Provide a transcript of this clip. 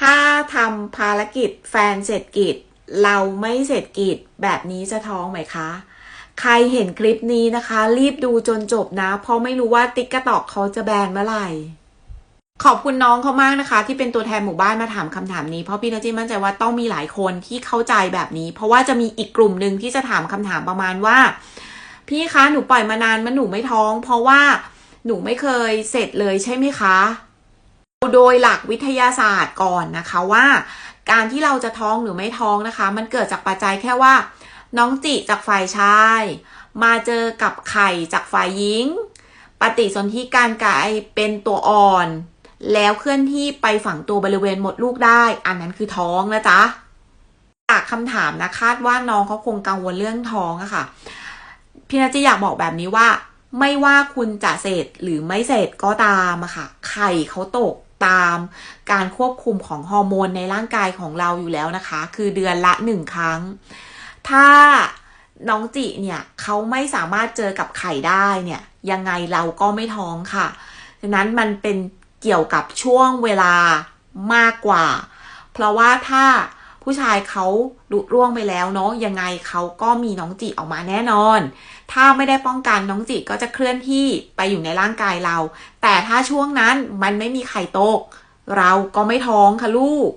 ถ้าทำภารกิจแฟนเสร็จกิจ เราไม่เสร็จกิจแบบนี้จะท้องไหมคะ ใครเห็นคลิปนี้นะคะ รีบดูจนจบนะ เพราะไม่รู้ว่าติ๊กกะตอกเขาจะแบนเมื่อไหร่ขอบคุณน้องเขามากนะคะ ที่เป็นตัวแทนหมู่บ้านมาถามคำถามนี้ เพราะพี่นจิมั่นใจว่าต้องมีหลายคนที่เข้าใจแบบนี้ เพราะว่าจะมีอีกกลุ่มหนึ่งที่จะถามคำถามประมาณว่า พี่คะหนูปล่อยมานานมันหนูไม่ท้อง เพราะว่าหนูไม่เคยเสร็จเลยใช่ไหมคะ โดยหลักวิทยาศาสตร์ก่อนนะคะว่า การที่เราจะท้องหรือไม่ท้องนะคะ มันเกิดจากปัจจัยแค่ว่า น้องจิจากฝ่ายชาย มาเจอกับไข่จากฝ่ายหญิง ปฏิสนธิการกลายเป็นตัวอ่อน แล้วเคลื่อนที่ไปฝังตัวบริเวณหมดลูกได้ อันนั้นคือท้องนะจ๊ะจากคำถามนะคาดว่าน้องเขาคงกังวลเรื่องท้องอะค่ะพี่นาจิอยากบอกแบบนี้ว่า ไม่ว่าคุณจะเสร็จหรือไม่เสร็จก็ตามอะค่ะ ไข่เขาตก ตามการควบคุมของฮอร์โมนในร่างกายของเราอยู่แล้วนะคะ คือเดือนละหนึ่งครั้ง ถ้าน้องจิเนี่ยเขาไม่สามารถเจอกับไข่ได้เนี่ยยังไงเราก็ไม่ท้องค่ะ ฉะนั้นมันเป็นเกี่ยวกับช่วงเวลามากกว่า เพราะว่าถ้า ผู้ชายเขาลุร่วงไปแล้วเนาะยังไงเขาก็มีน้องจิออกมาแน่นอน ถ้าไม่ได้ป้องกันน้องจิก็จะเคลื่อนที่ไปอยู่ในร่างกายเรา แต่ถ้าช่วงนั้นมันไม่มีไข่ตก เราก็ไม่ท้องค่ะลูก